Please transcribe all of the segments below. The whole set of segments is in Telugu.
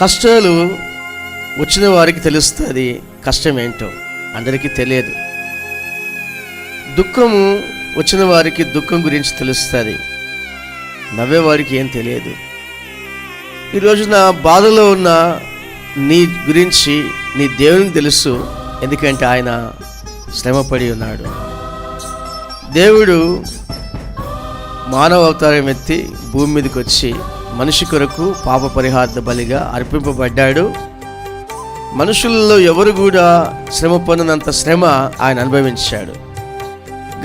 కష్టాలు వచ్చిన వారికి తెలుస్తుంది కష్టం ఏంటో? అందరికీ తెలియదు. దుఃఖము వచ్చిన వారికి దుఃఖం గురించి తెలుస్తుంది. నవ్వేవారికి ఏం తెలియదు. ఈ రోజున బాధలో ఉన్న నీ గురించి నీ దేవునికి తెలుసు ఎందుకంటే ఆయన శ్రమపడి ఉన్నాడు. దేవుడు మానవ అవతారం ఎత్తి భూమి మీదకి వచ్చి మనిషి కొరకు పాప పరిహార్థ బలిగా అర్పింపబడ్డాడు. మనుషుల్లో ఎవరు కూడా శ్రమ పొందినంత శ్రమ ఆయన అనుభవించాడు.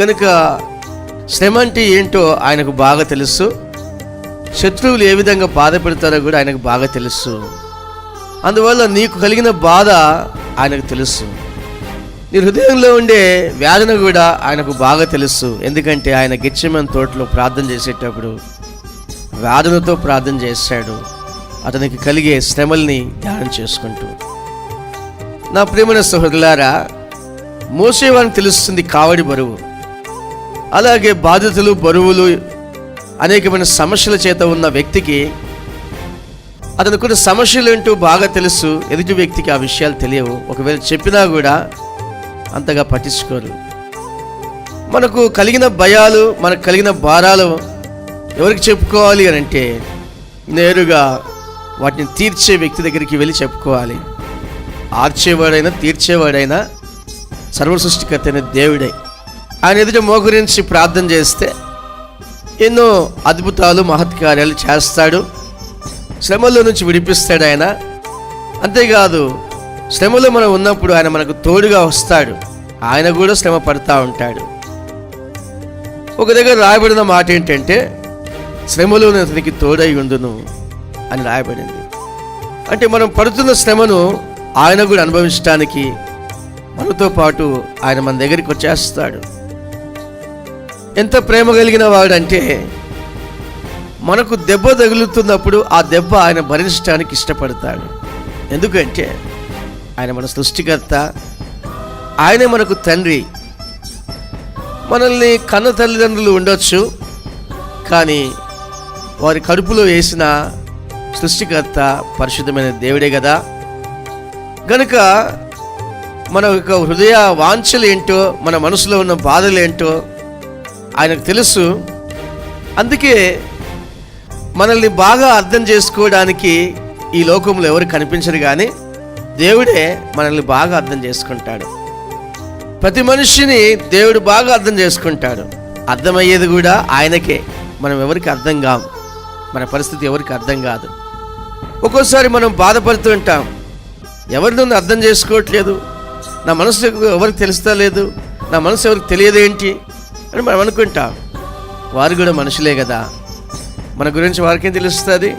గనుక శ్రమ అంటే ఏంటో ఆయనకు బాగా తెలుసు. శత్రువులు ఏ విధంగా బాధ పెడతారో కూడా ఆయనకు బాగా తెలుసు. అందువల్ల నీకు కలిగిన బాధ ఆయనకు తెలుసు. నీ హృదయంలో ఉండే వేదన కూడా ఆయనకు బాగా తెలుసు. ఎందుకంటే ఆయన గిచ్చమైన తోటలో ప్రార్థన చేసేటప్పుడు వ్యాధులతో ప్రార్థన చేశాడు. అతనికి కలిగే శ్రమల్ని ధ్యానం చేసుకుంటూ. నా ప్రేమైన సహోదరులారా మోసేవానికి తెలుస్తుంది కావడి బరువు. అలాగే బాధితులు బరువులు అనేకమైన సమస్యల చేత ఉన్న వ్యక్తికి అతను కొన్ని సమస్యలు ఏంటో బాగా తెలుసు. ఎదుటి వ్యక్తికి ఆ విషయాలు తెలియవు. ఒకవేళ చెప్పినా కూడా అంతగా పట్టించుకోరు. మనకు కలిగిన భయాలు మనకు కలిగిన భారాలు ఎవరికి చెప్పుకోవాలి అని అంటే నేరుగా వాటిని తీర్చే వ్యక్తి దగ్గరికి వెళ్ళి చెప్పుకోవాలి. ఆర్చేవాడైనా తీర్చేవాడైనా సర్వ సృష్టికర్త అయిన దేవుడే. ఆయన ఎదుట మోకరించి ప్రార్థన చేస్తే ఎన్నో అద్భుతాలు మహత్కార్యాలు చేస్తాడు. శ్రమల్లో నుంచి విడిపిస్తాడు ఆయన. అంతేకాదు శ్రమలో మనం ఉన్నప్పుడు ఆయన మనకు తోడుగా వస్తాడు. ఆయన కూడా శ్రమ పడతా ఉంటాడు. ఒక దగ్గర రాయబడిన మాట ఏంటంటే శ్రమలో అతనికి తోడై ఉండును అని రాయబడింది. అంటే మనం పడుతున్న శ్రమను ఆయన కూడా అనుభవించడానికి మనతో పాటు ఆయన మన దగ్గరికి వచ్చేస్తాడు. ఎంత ప్రేమ కలిగిన వాడంటే మనకు దెబ్బ తగులుతున్నప్పుడు ఆ దెబ్బ ఆయన భరించడానికి ఇష్టపడతాడు. ఎందుకంటే ఆయన మన సృష్టికర్త ఆయనే మనకు తండ్రి. మనల్ని కన్న తల్లిదండ్రులు ఉండొచ్చు కానీ వారి కడుపులో వేసిన సృష్టికర్త పరిశుద్ధమైన దేవుడే కదా. గనుక మన యొక్క హృదయ వాంఛలు ఏంటో మన మనసులో ఉన్న బాధలు ఏంటో ఆయనకు తెలుసు. అందుకే మనల్ని బాగా అర్థం చేసుకోవడానికి ఈ లోకంలో ఎవరు కనిపించరు కానీ దేవుడే మనల్ని బాగా అర్థం చేసుకుంటాడు. ప్రతి మనిషిని దేవుడు బాగా అర్థం చేసుకుంటాడు. అర్థమయ్యేది కూడా ఆయనకే. మనం ఎవరికి అర్థం కాము మన పరిస్థితి ఎవరికి అర్థం కాదు. ఒక్కోసారి మనం బాధపడుతుంటాం ఎవరి నుండి అర్థం చేసుకోవట్లేదు? నా మనసు ఎవరికి తెలుస్తా లేదు? నా మనసు ఎవరికి తెలియదు ఏంటి? అని మనం అనుకుంటాం. వారు కూడా మనుషులే కదా. మన గురించి వారికేం తెలుస్తుంది?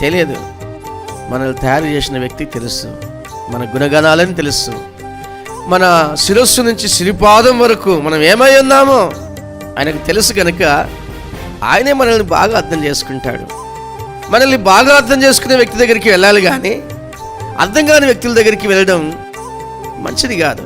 తెలియదు. మనల్ని తయారు చేసిన వ్యక్తికి తెలుసు. మన గుణగణాలని తెలుసు. మన శిరస్సు నుంచి సిరిపాదం వరకు మనం ఏమై ఉన్నామో ఆయనకు తెలుసు కనుక ఆయనే మనల్ని బాగా అర్థం చేసుకుంటాడు. మనల్ని బాగా అర్థం చేసుకునే వ్యక్తి దగ్గరికి వెళ్ళాలి కానీ అర్థం కాని వ్యక్తుల దగ్గరికి వెళ్ళడం మంచిది కాదు.